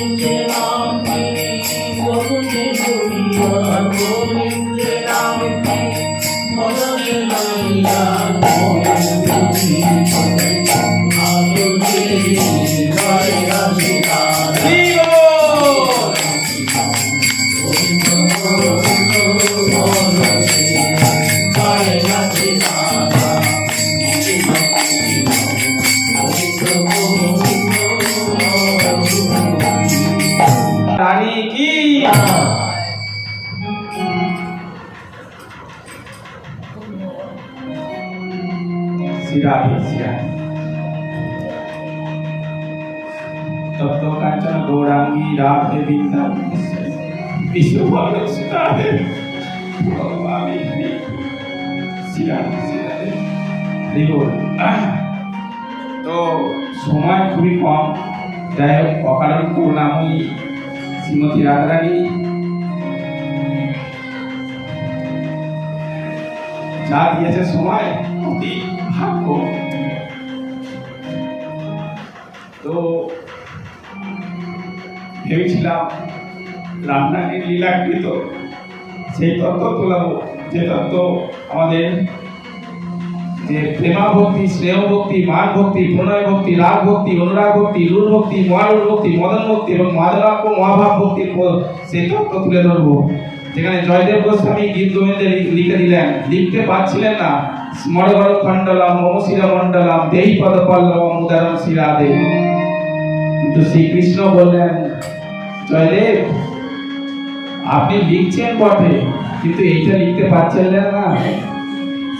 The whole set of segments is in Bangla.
গোবিন্দে নামটি শিরাধে তপ্ত কাঞ্চন গৌরাঙ্গী রাধে বৃন্দা শিরাধে ভগবানী শিরাধে শিরাধে দেখুন তো সময় খুবই কম। যাই হোক, অকারণ করুণাময়ী শ্রীমতী রাধারানী। যা দিয়েছে সময়, অতি ভাগ্য। ভেবেছিলাম রান্নাটির লীলাকৃত। সেই তত্ত্ব তোলাবো, যে তত্ত্ব আমাদের যে প্রেমা ভক্তি স্নেহ ভক্তি মান ভক্তি প্রণয় ভক্তি রাগ ভক্তি অনুরাগ ভক্তি লুর ভক্তি মহালুর ভক্তি মদন ভক্তি এবং মাদনাক্য মহাভাব ভক্তির সেই তত্ত্ব তুলে ধরবো। যেখানে জয়দেব গোস্বামী গীত গোবিন্দে লিখে দিলেন, লিখতে পারছিলেন না। স্মরগর খণ্ডলম মমশির মণ্ডলম দেহি পদ পল্লবম উদারম শিরাদে কিন্তু শ্রীকৃষ্ণ বললেন জয়দেব, আপনি লিখছেন বটে, কিন্তু এইটা লিখতে পারছেন না।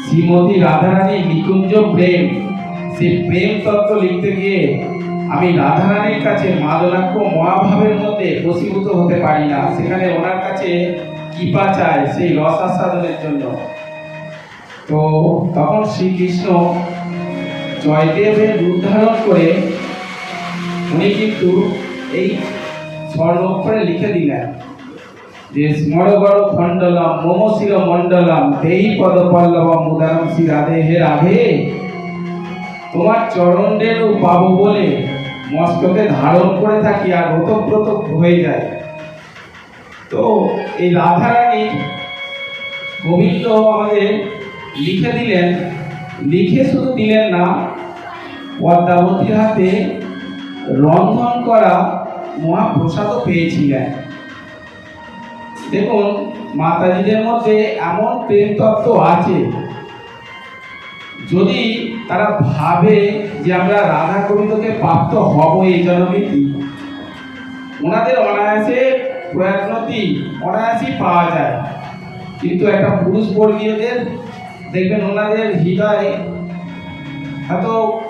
শ্রীমতী রাধারানী নিকুঞ্জ প্রেম সেই প্রেম তত্ত্ব লিখতে গিয়ে আমি রাধারানীর কাছে মাদনাক্য মহাভাবের মধ্যে বসীভূত হতে পারি না। সেখানে ওনার কাছে কৃপা চায় সেই রস আস্বাদনের জন্য। তো তখন শ্রীকৃষ্ণ জয়দেবের উদ্ধারণ করে উনি কিন্তু এই স্বর্ণ অক্ষরে লিখে দিলেন যে স্মরগর খণ্ডলম, মমশির মণ্ডলম, দেহি পদ পল্লবম, উদারম শ্রী রাধে হে রাধে। তোমার চরণ রেণু পাবো বলে মস্তকে ধারণ করে থাকি আর ওতপ্রোত হয়ে যায়। তো এই রাধারানী গোবিন্দ আমাদের লিখে দিলেন, লিখে শুধু দিলেন না, পদ্মাবতীর হাতে রন্ধন করা মহাপ্রসাদও পেয়েছিলেন। দেখুন, মাতাজিদের মধ্যে এমন প্রেম তত্ত্ব আছে, যদি তারা ভাবে যে আমরা রাধা গোবিন্দকে প্রাপ্ত হব এই জন্মে, ওনাদের অনায়াসে প্রয়াত্নতি অনায়াসই পাওয়া যায়। কিন্তু একটা পুরুষ বর্গীয়দের, দেখবেন ওনাদের হৃদয়ে এত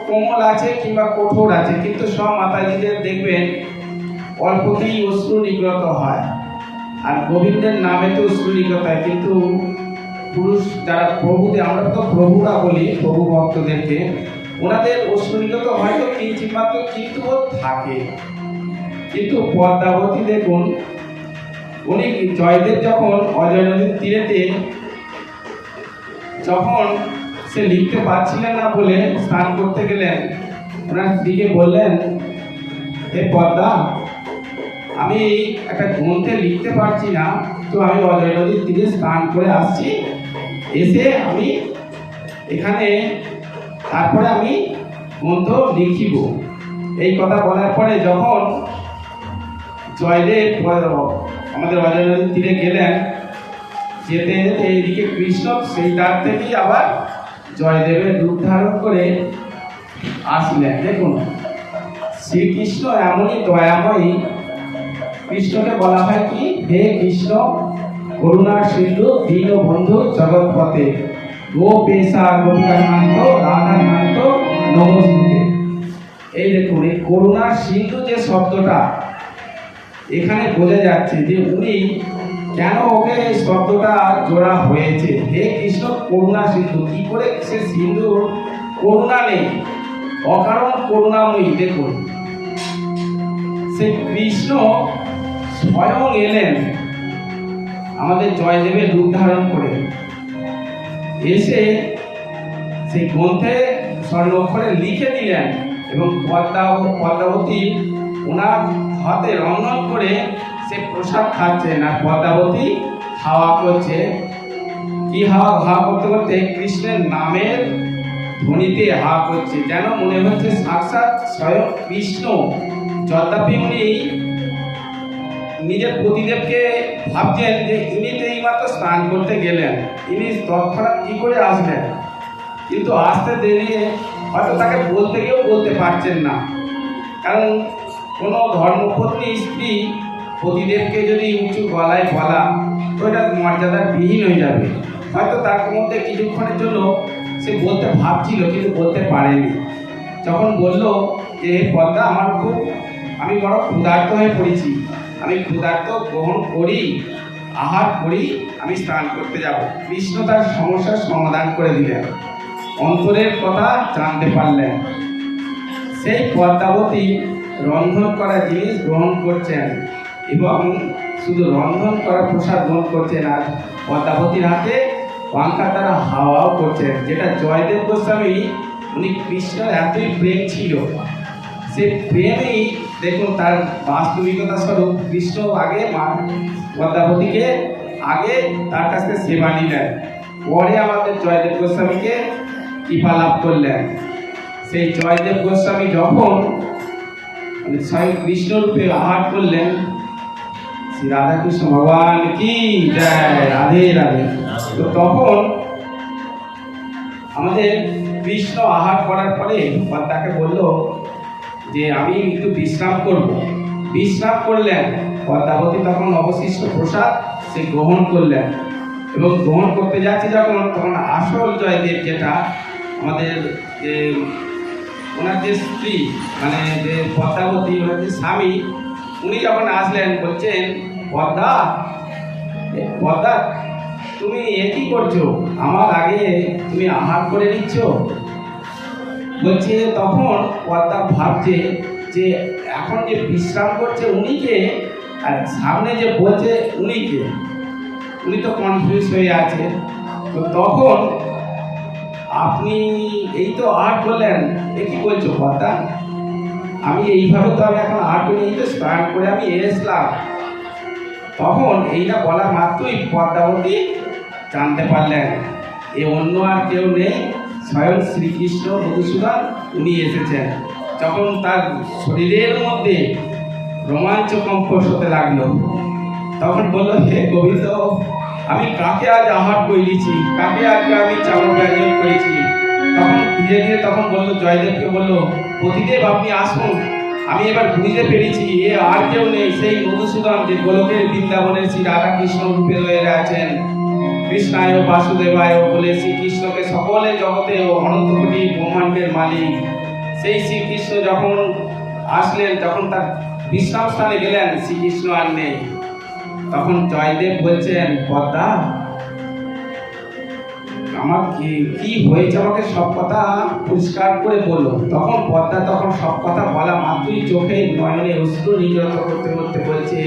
কোমল আছে কিংবা কঠোর আছে, কিন্তু সব মাতাজিদের দেখবেন অল্পতেই অশ্রু নিগ্রত হয়। আর গোবিন্দের নামে তো অশ্রুনিকতা হয়, কিন্তু পুরুষ যারা প্রভুতে, আমরা তো প্রভুরা বলি, প্রভু ভক্তদেরকে, ওনাদের অশ্রুনিকত হয়তো কিঞ্চিত মাত্র কিন্তু থাকে। কিন্তু পদ্মাবতী দেখুন, উনি জয়দেব যখন অজয় নদীর তীরেতে, যখন সে লিখতে পারছিলেন না বলে স্নান করতে গেলেন, ওনার দিকে বললেন, হে পদ্মা আমি এই একটা গ্রন্থে লিখতে পারছি না, তো আমি অজয় নদীর তীরে স্নান করে আসছি। এসে আমি এখানে তারপরে আমি গ্রন্থ লিখিব। এই কথা বলার পরে যখন জয়দেব আমাদের অজয় নদীর তীরে গেলেন, যেতে যেতে এইদিকে কৃষ্ণ সেই তার থেকেই আবার জয়দেবের রূপ ধারণ করে আসলেন। দেখুন, শ্রীকৃষ্ণ এমনই দয়াময়ী কৃষ্ণকে বলা হয় কি? হে কৃষ্ণ, করুণা, সিন্ধু দীন বন্ধু জগৎপথে। গো পেশা গোপিকান্ত রাধাকান্ত নমস্তে এই দেখুন, এই করুণার সিন্ধু যে শব্দটা, এখানে বোঝা যাচ্ছে যে উনি কেন ওকে এই শব্দটা জোড়া হয়েছে। হে কৃষ্ণ, করুণা, সিন্ধু, কি করে সে সিন্ধু করুণা নেই? অকারণ করুণাময়ী, দেখুন। সে কৃষ্ণ স্বয়ং এলেন। আমাদের জয়দেবের রূপ ধারণ করে। এসে সেই গ্রন্থে স্বর্ণ অক্ষরে লিখে দিলেন এবং পদ্মা পদ্মাবতী ওনার হাতে রন্ধন করে সে প্রসাদ খাচ্ছেন আর পদ্মাবতী হাওয়া করছে। কি হাওয়া? হাওয়া করতে করতে কৃষ্ণের নামের ধ্বনিতে হাওয়া করছে। যেন মনে হচ্ছে সাক্ষাৎ স্বয়ং কৃষ্ণ। যদ্যাপি উনি নিজের প্রতিদেবকে ভাবছেন যে ইনি তো এইমাত্র স্নান করতে গেলেন। ইনি তৎক্ষণাৎ কী করে আসলেন কিন্তু আসতে দেরি হয়তো তাকে বলতে গিয়েও বলতে পারছেন না। কারণ কোনো ধর্মপত্নী স্ত্রী প্রতিদেবকে যদি উঁচু গলায় বলা, তো এটা মর্যাদার বিহীন হয়ে যাবে। হয়তো তার মধ্যে কিছুক্ষণের জন্য সে বলতে ভাবছিল, কিন্তু বলতে পারেনি। যখন বলল যে "হে পদ্মা, আমার খুব, আমি বড় ক্ষুধার্ত হয়ে পড়েছি। আমি ক্ষুধার্ত গ্রহণ করি, আহার করি, আমি স্নান করতে যাব। কৃষ্ণ তার সমস্যার সমাধান করে দিলেন। অন্তরের কথা জানতে পারলেন। সেই পদ্মাবতী রন্ধন করা জিনিস গ্রহণ করছেন এবং শুধু রন্ধন করা প্রসাদ গ্রহণ করছেন আর পদ্মাবতীর হাতে পাঙ্খা তারা হাওয়াও করছেন, যেটা জয়দেব গোস্বামী, উনি কৃষ্ণের এতই প্রেম ছিল। সে প্রেমেই দেখুন তার বাস্তবিকতা স্বরূপ কৃষ্ণ আগে মা পদ্মাবতীকে আগে তার কাছ থেকে সেবা নিলেন। পরে আমাদের জয়দেব গোস্বামীকে কৃপা লাভ করলেন। সেই জয়দেব গোস্বামী যখন মানে স্বয়ং কৃষ্ণ রূপে আহার করলেন, শ্রী রাধাকৃষ্ণ ভগবান কি জয়, রাধে রাধে। তো তখন আমাদের কৃষ্ণ আহার করার পরে তাকে বলল যে আমি একটু বিশ্রাম করব। বিশ্রাম করলেন, পদ্মাবতী তখন অবশিষ্ট প্রসাদ সে গ্রহণ করলেন এবং গ্রহণ করতে যাচ্ছে যখন, তখন আসল জয়দেব যেটা আমাদের যে ওনার যে স্ত্রী মানে যে পদ্মাবতী, ওনার যে স্বামী, উনি যখন আসলেন বলছেন, পদ্মা পদ্মা, তুমি এ কী করছ? আমার আগে তুমি আহার করে নিচ্ছ? বলছে তখন পদ্মা ভাবছে যে এখন যে বিশ্রাম করছে উনি উনিকে, আর সামনে যে বলছে উনি উনিকে, উনি তো কনফিউজ হয়ে আছে। তো তখন আপনি এই তো আর্ট করলেন এ কি বলছো পদ্মা আমি এইভাবে তো আমি এখন আর্ট করি তো স্নান করে আমি এসলাম। তখন এইটা বলা মাত্রই পদ্মাবতী জানতে পারলেন, এ অন্য আর কেউ নেই। স্বয়ং শ্রীকৃষ্ণ মধুসূদন উনি এসেছেন। যখন তার শরীরের মধ্যে রোমাঞ্চ কম্প হতে লাগল, তখন বলল, হে গোবিন্দ, আমি কাকে আজ আহার করিয়েছি? কাকে আজকে আমি চামড় ব্যঞ্জন করেছি তখন ধীরে ধীরে তখন বলল, জয়দেবকে বলল পতিদেব আপনি আসুন। আমি এবার বুঝতে পেরেছি, এ আর কেউ নেই। সেই মধুসূদন যে গোলকের বৃন্দাবনের শ্রী রাধাকৃষ্ণ রূপে রয়ে আছেন, কৃষ্ণায় বাসুদেবায় বলে শ্রীকৃষ্ণকে সকলে জগতে ও অনন্ত কোটি ব্রহ্মাণ্ডের মালিক। সেই শ্রীকৃষ্ণ যখন আসলেন তখন তার বিশ্রাম স্থানে গেলেন, শ্রীকৃষ্ণ আর নেই। তখন জয়দেব বলছেন, পদ্মা, আমার কি কি হয়েছে আমাকে সব কথা পরিষ্কার করে বলল তখন পদ্মা তখন সব কথা বলা মাত্রই চোখে নয়নে অশ্রু নির্গত করতে করতে বলছে,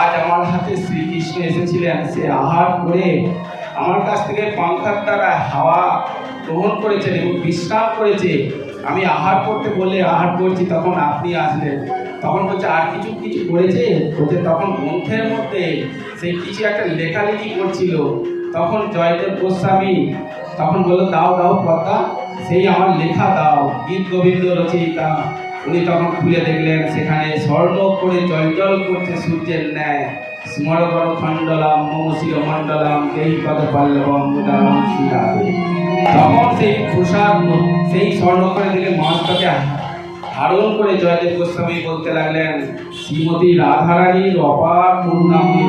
আজ আমার হাতে শ্রীকৃষ্ণ এসেছিলেন, সে আহার করে আমার কাছ থেকে পাংখার দ্বারা হাওয়া গ্রহণ করেছেন এবং বিশ্রাম করেছে। আমি আহার করতে বলে আহার করছি, তখন আপনি আসলেন। তখন বলছে, আর কিছু কিছু করেছে? বলছে, তখন গ্রন্থের মধ্যে সেই কিছু একটা লেখালেখি করছিল। তখন জয়দেব গোস্বামী তখন বলল, দাও দাও পদ্মা, সেই আমার লেখা দাও। গীত গোবিন্দ রচয়িতা উনি তখন খুলে দেখলেন, সেখানে স্বর্ণ করে জল করছে সূর্যের ন্যায়। স্মরগর খণ্ডলাম মমশির মণ্ডলাম এই পদ পল্লবম শ্রীরাধে তখন সেই প্রসাদ সেই স্বর্ণ করে দিলে মহাত্মাকে ধারণ করে জয়দেব গোস্বামী বলতে লাগলেন, শ্রীমতী রাধারানীর অপার করুণাময়ী,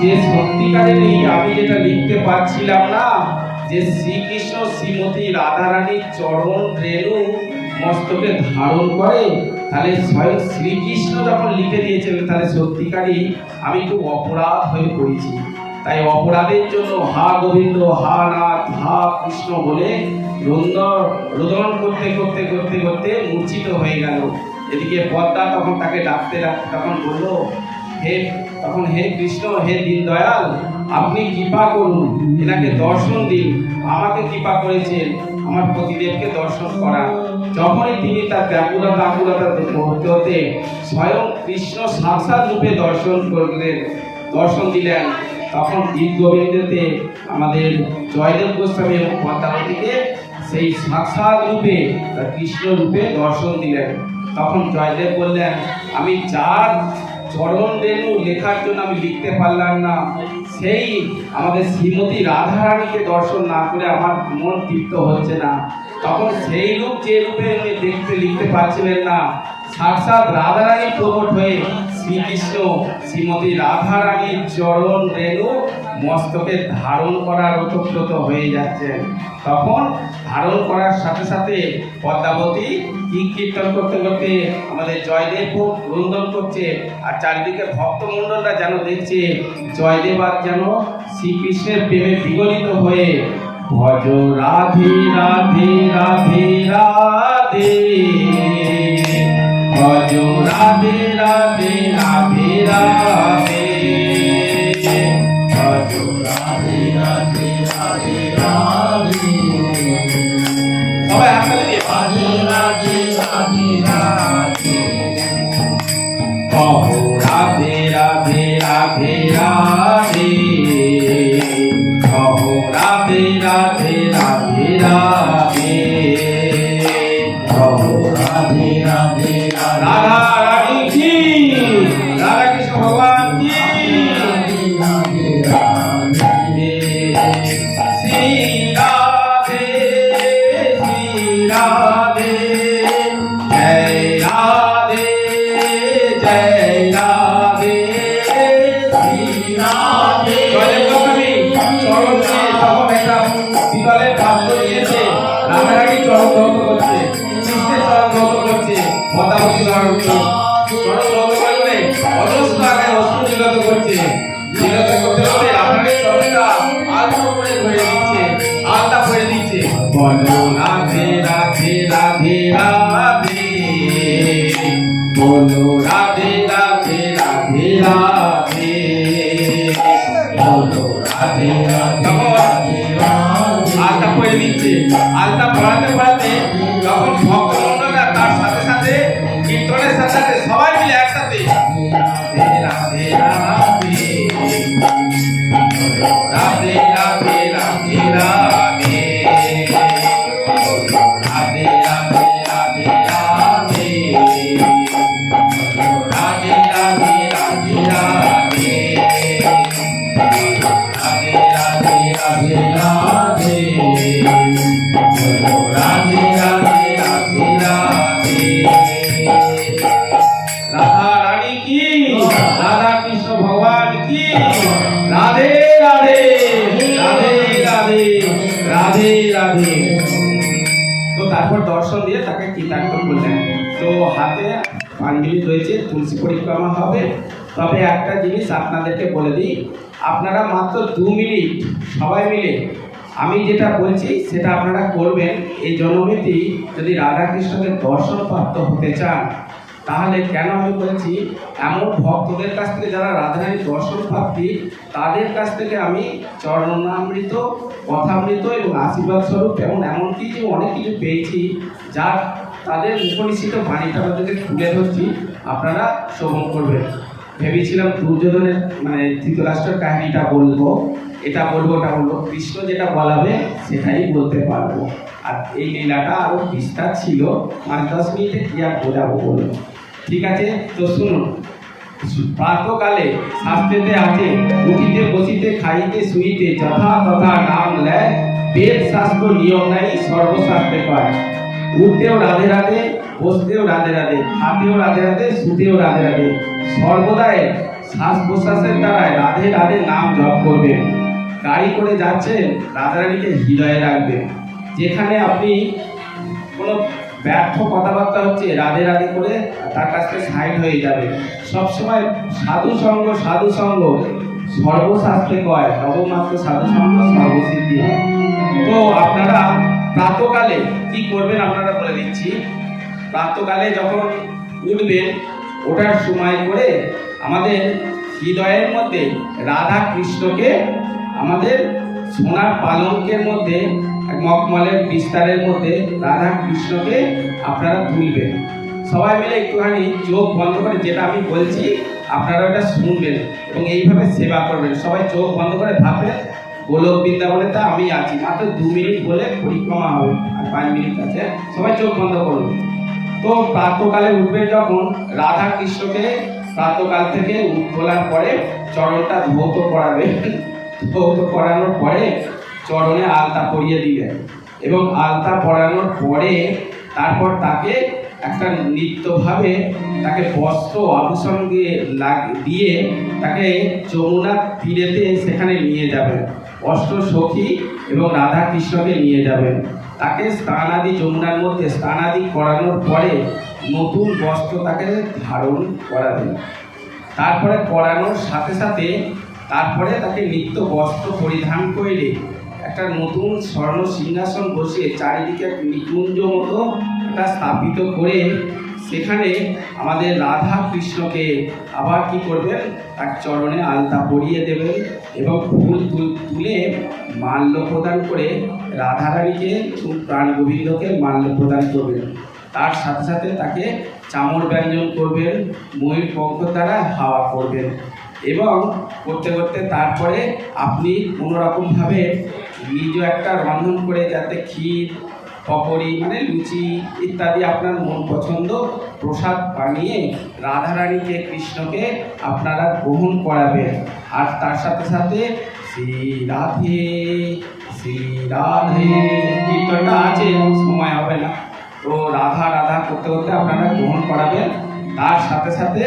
যে সত্যিকারেরই আমি যেটা লিখতে পারছিলাম না, যে শ্রীকৃষ্ণ শ্রীমতী রাধারানীর চরণ রেণু মস্তকে ধারণ করে, তাহলে স্বয়ং শ্রীকৃষ্ণ যখন লিখে দিয়েছেন তাহলে সত্যিকারই আমি খুব অপরাধ হয়ে পড়েছি। তাই অপরাধের জন্য হা গোবিন্দ, হা নাথ, হা কৃষ্ণ বলে রোদন রোদন করতে করতে করতে করতে মূর্ছিত হয়ে গেল। এদিকে পদ্মা তখন তাকে ডাকতে ডাকতে তখন বলল, হে, তখন হে কৃষ্ণ, হে দীন দয়াল আপনি কৃপা করুন, এনাকে দর্শন দিন। আমাকে কৃপা করেছেন, আমার প্রতিদেবকে দর্শন করা যখনই তিনি তার ব্যাকুলতা আকুলতা করতে হতে স্বয়ং কৃষ্ণ সাক্ষাৎ রূপে দর্শন করলেন, দর্শন দিলেন, তখন গীত গোবিন্দতে আমাদের জয়দেব গোস্বামী এবং পদ্মাবতীকে সেই সাক্ষাৎ রূপে, তার কৃষ্ণ রূপে দর্শন দিলেন। তখন জয়দেব বললেন, আমি যার চরণ রেণু লেখার জন্য আমি লিখতে পারলাম না, সেই আমাদের শ্রীমতী রাধারানীকে দর্শন না করে আমার মন তৃপ্ত হচ্ছে না। তখন সেই রূপ যে রূপে উনি দেখতে, লিখতে পারছিলেন না সাক্ষাৎ রাধারানী প্রকট হয়ে শ্রীকৃষ্ণ শ্রীমতী রাধারানীর চরণ রেণু মস্তকে ধারণ করার ওতপ্রোত হয়ে যাচ্ছেন। তখন ধারণ করার সাথে সাথে পদ্মাবতী কি কীর্তন করতে করতে আমাদের জয়দেব খুব রন্দন করছে, আর চারিদিকে ভক্তমণ্ডলরা যেন দেখছে, জয়দেব আর যেন শ্রীকৃষ্ণের প্রেমে বিগলিত হয়ে ভজ রাধে রাধে রাধে রাধে। ভজ রাধে রাধে রাধে রাধে। ভজ রাধে রাধে রাধে রাধে। সবাই রাধে। বলো রাধে রাধে রাধে রাধে। বলো রাধে রাধে আলতা পড়ে দিচ্ছে আলতা পড়াতে পড়াতে যখন ভক্ত তার সাথে সাথে কীর্তনের সাথে সাথে তবে একটা জিনিস আপনাদেরকে বলে দিই, আপনারা মাত্র দু মিনিট, সবাই মিলে, আমি যেটা বলছি সেটা আপনারা করবেন। এই জন্মমিতি যদি রাধাকৃষ্ণকে দর্শন প্রাপ্ত হতে চান, তাহলে কেন আমি বলছি, এমন ভক্তদের কাছ থেকে যারা রাধারানীর দর্শন প্রাপ্তি তাদের কাছ থেকে আমি চরণামৃত কথামৃত এবং আশীর্বাদ স্বরূপ এবং এমনকি যে অনেক কিছু পেয়েছি যার তাদের মুখনিশ্চিত বাণীটা আপনাদেরকে তুলে ধরছি, আপনারা শ্রবণ করবেন। ভেবেছিলাম দুর্যোধনের মানে ধৃতরাষ্ট্রের কাহিনীটা বলব, এটা বলব, ওটা বলব। কৃষ্ণ যেটা বলাবে, সেটাই বলতে পারব। আর এই লীলাটা আরও বিস্তার ছিল। পাঁচ দশ মিনিটে কি আর বোঝাবো বলব ঠিক আছে? তো শুনুন। প্রাতকালে শাস্ত্রেতে আছে, উঠিতে, বসিতে, খাইতে, শুইতে, যথা তথা নাম লেয়। বেদ শাস্ত্র নিয়ম নাই, সর্বশাস্ত্রে কয় উঠতেও রাধে রাধে বসতেও রাধে রাধে, খাতেও রাধে রাধে, শুতেও রাধে রাধে। সর্বদাই শ্বাস প্রশ্বাসের দ্বারায় রাধে রাধে নাম জপ করবেন। গাড়ি করে যাচ্ছেন, রাধারানীকে হৃদয়ে রাখবেন। যেখানে আপনি কোনো ব্যর্থ কথাবার্তা হচ্ছে রাধে রাধে করে তার কাছ থেকে সাইড হয়ে যাবে। সবসময় সাধু সঙ্গ সাধু সঙ্গ সর্বশাস্ত্রে কয় নবমাত্র সাধু সঙ্গ সর্বসিদ্ধি। হয় তো আপনারা প্রাতকালে কি করবেন আপনারা বলে দিচ্ছি। প্রাতকালে যখন উঠবেন ওঠার সময় করে আমাদের হৃদয়ের মধ্যে রাধা কৃষ্ণকে আমাদের সোনার পালঙ্কের মধ্যে মকমলের বিস্তারের মধ্যে রাধা কৃষ্ণকে আপনারা তুলবেন সবাই মিলে একটুখানি চোখ বন্ধ করে যেটা আমি বলছি, আপনারা ওটা শুনবেন এবং এইভাবে সেবা করবেন। সবাই চোখ বন্ধ করে ভাববেন, গোলক বৃন্দাবনে তা আমি আছি, মাত্র দু মিনিট বলে পরিক্রমা হবে, আর পাঁচ মিনিট আছে। সবাই চোখ বন্ধ করুন। তো প্রাতকালে উঠবে যখন রাধা কৃষ্ণকে প্রাতকাল থেকে উঠ পরে চরণটা ধৌত করাবে। ধৌত করানোর পরে চরণে আলতা পরিয়ে দিলেন এবং আলতা পড়ানোর পরে তারপর তাকে একটা নৃত্যভাবে তাকে বস্ত্র আভূষণ দিয়ে লাগ- দিয়ে তাকে যমুনা তীরেতে সেখানে নিয়ে যাবেন। অষ্ট সখী এবং রাধা কৃষ্ণকে নিয়ে যাবেন। তাকে স্নানাদি যমুনার মধ্যে স্নানাদি করানোর পরে নতুন বস্ত্র তাকে ধারণ করাবেন। তারপরে পরানোর সাথে সাথে তারপরে তাকে নিত্য বস্ত্র পরিধান করে একটা নতুন স্বর্ণ সিংহাসন বসিয়ে চারিদিকে নিকুঞ্জ মতো একটা স্থাপিত করে সেখানে আমাদের রাধা কৃষ্ণকে আবার কি করবেন? তার চরণে আলতা পরিয়ে দেবেন এবং ফুল তুল- মাল্য প্রদান করে রাধারানীকে প্রাণ গোবিন্দকে মাল্য প্রদান করবেন। তার সাথে সাথে তাকে চামর ব্যঞ্জন করবেন, ময়ূর পঙ্খ দ্বারা হাওয়া করবেন এবং করতে করতে তারপরে আপনি কোনোরকমভাবে নিজ একটা রন্ধন করে যাতে ক্ষীর পকোড়ি মানে লুচি ইত্যাদি আপনার মন পছন্দ, প্রসাদ বানিয়ে রাধারানীকে, কৃষ্ণকে আপনারা গ্রহণ করাবেন। আর তার সাথে সাথে শ্রী রাধে কীর্তনটা আছে, সময় হবে না। তো রাধা রাধা করতে করতে আপনারা গ্রহণ করাবেন। তার সাথে সাথে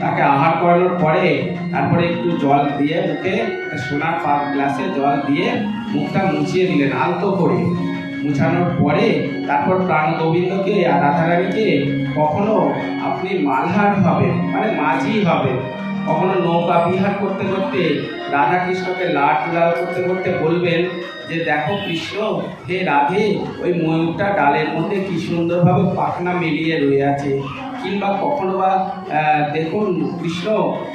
তাকে আহার করানোর পরে তারপরে একটু জল দিয়ে মুখে সোনার পাক গ্লাসে জল দিয়ে মুখটা মুছিয়ে দিলেন আলতো করে। মুছানোর পরে তারপর প্রাণ গোবিন্দকে আর রাধারানীকে কখনো আপনি মালহার হবে মানে মাঝি হবে কখনো নৌকা বিহার করতে করতে রাধা কৃষ্ণকে লাট লাল করতে করতে বলবেন যে, দেখো কৃষ্ণ, হে রাধে, ওই ময়ূরটা ডালের মধ্যে কি সুন্দরভাবে পাখনা মিলিয়ে রয়ে আছে। কিংবা কখনো বা দেখুন কৃষ্ণ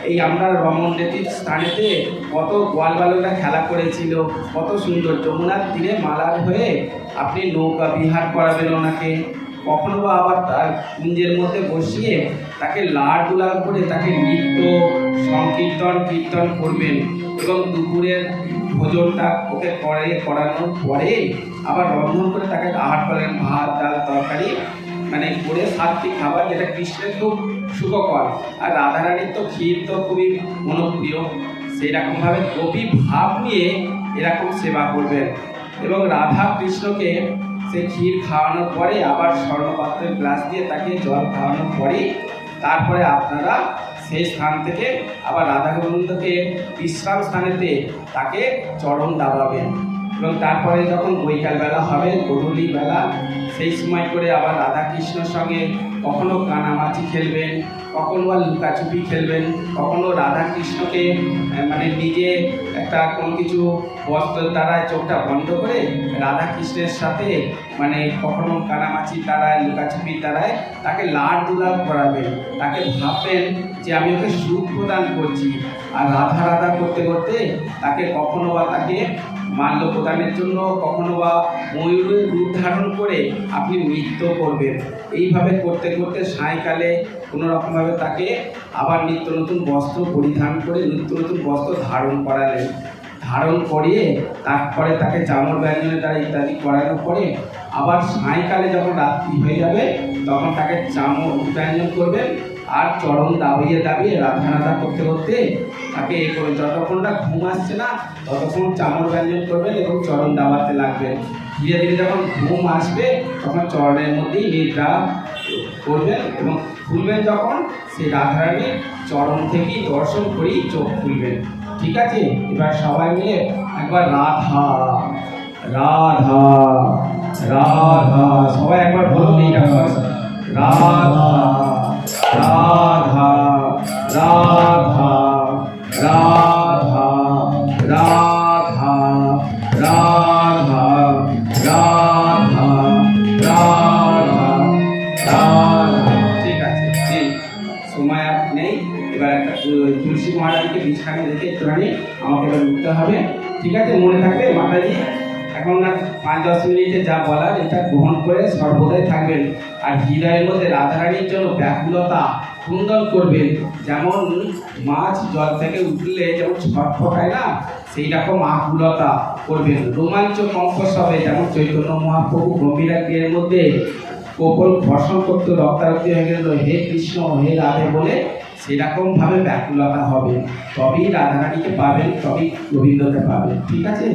এই আমরা রমণ স্থানেতে কত গোয়াল বালকরা খেলা করেছিল, কত সুন্দর। যমুনার তীরে মালার হয়ে আপনি নৌকা বিহার করাবেন ওনাকে। কখনো বা আবার তার কুঞ্জের মধ্যে বসিয়ে তাকে লাড় দুলাল করে তাকে নৃত্য সংকীর্তন, কীর্তন করবেন এবং দুপুরের ভোজনটা ওকে করে করানোর পরে আবার রন্ধন করে তাকে আহার করেন ভাত, ডাল, তরকারি মানে করে সাত্বিক খাবার যেটা কৃষ্ণের খুব সুখকর আর রাধারানীর তো ক্ষীর তো খুবই মনোপ্রিয় সেই রকমভাবে কবি ভাব নিয়ে এরকম সেবা করবেন। এবং রাধা কৃষ্ণকে সেই ক্ষীর খাওয়ানোর পরে আবার স্বর্ণপাত্রের গ্লাস দিয়ে তাকে জল খাওয়ানোর পরে তারপরে আপনারা সেই স্থান থেকে আবার রাধা গোবিন্দকে বিশ্রাম স্থানেতে তাকে চরণ দাবাবেন। এবং তারপরে যখন বৈকালবেলা হবে গধূলি বেলা সেই সময় করে আবার রাধা কৃষ্ণর সঙ্গে কখনো কানামাছি খেলবেন, কখনো বা লুকাচুপি খেলবেন, কখনো রাধা কৃষ্ণকে মানে নিজে একটা কোনো কিছু বস্ত্রের দ্বারায় চোখটা বন্ধ করে রাধা কৃষ্ণের সাথে মানে কখনো কানামাছির দ্বারায় লুকাচুপির দ্বারায় তাকে লাড দুলাল করাবেন, তাকে ভাববেন যে আমি ওকে সুখ প্রদান করছি। আর রাধা রাধা করতে করতে তাকে কখনো বা তাকে মাল্য প্রদানের জন্য কখনো বা ময়ূরের রূপ ধারণ করে আপনি নৃত্য করবেন। এইভাবে করতে করতে সায়কালে কোনো রকমভাবে তাকে আবার নিত্য নতুন বস্ত্র পরিধান করে নিত্য নতুন বস্ত্র ধারণ করালেন। ধারণ করিয়ে তারপরে তাকে চামর ব্যঞ্জনের দ্বারা ইত্যাদি করানোর পরে আবার সায়কালে যখন রাত্রি হয়ে যাবে, তখন তাকে চামর ব্যঞ্জন করবেন। আর চরম দাবিয়ে দাবিয়ে রাধা করতে করতে তাকে এ করে যতক্ষণ না ঘুম আসছে না, ততক্ষণ চামর ব্যঞ্জন করবেন এবং চরম দাবাতে লাগবেন। ধীরে ধীরে যখন ঘুম আসবে, তখন চরণের মধ্যেই নিদ্রা করবেন এবং খুলবেন যখন, সেই রাধারানীর চরণ থেকেই দর্শন করেই চোখ খুলবেন। ঠিক আছে? এবার সবাই মিলে একবার রাধা রাধা রাধা, সবাই একবার বলুন এইটা। রাধা রাধা রাধা রাধা রাধা রাধা রাধা রাধা রাধা। ঠিক আছে ঠিক সময় নেই। এবার একটা তুলসী মহারাজকে বিছানে রেখে একটুখানি আমাকে এবার উঠতে হবে। ঠিক আছে, মনে থাকবে মাতাজি। এখন আর পাঁচ দশ মিনিটে যা বলার এটা গ্রহণ করে সর্বদাই থাকবেন। আর হৃদয়ের মধ্যে রাধারানীর জন্য ব্যাকুলতা কুন্দন করবেন। যেমন মাছ জল থেকে উঠলে যেমন ছটফটায় না, সেই রকম আকুলতা করবেন। রোমাঞ্চ কম্পস হবে, যেমন চৈতন্য মহাপ্রভু গম্ভীরাকের মধ্যে কপল ঘর্ষণ করতে রক্তারক্তি হয়ে গেল, হে কৃষ্ণ, হে রাধে বলে সেরকমভাবে ব্যাকুলতা হবে। তবেই রাধারানীকে পাবেন, তবেই গোবিন্দকে পাবেন। ঠিক আছে?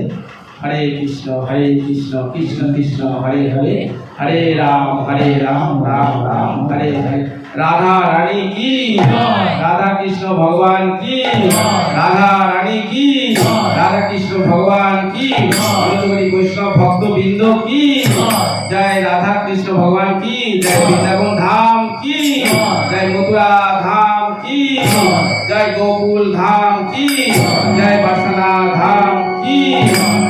হরে কৃষ্ণ হরে কৃষ্ণ কৃষ্ণ কৃষ্ণ, হরে হরে হরে রাম হরে রাম রাম রাম, হরে হরে। রাধা রানী কি? রাধা কৃষ্ণ ভগবান কি? রাধা রানী কি? রাধা কৃষ্ণ ভগবান কি? বৈষ্ণব ভক্ত বৃন্দ কি? জয় রাধা কৃষ্ণ ভগবান কি? জয় বৃন্দাবন ধাম কি? জয় মথুরা ধাম কি? জয় গোকুল ধাম কি? জয় বাসনা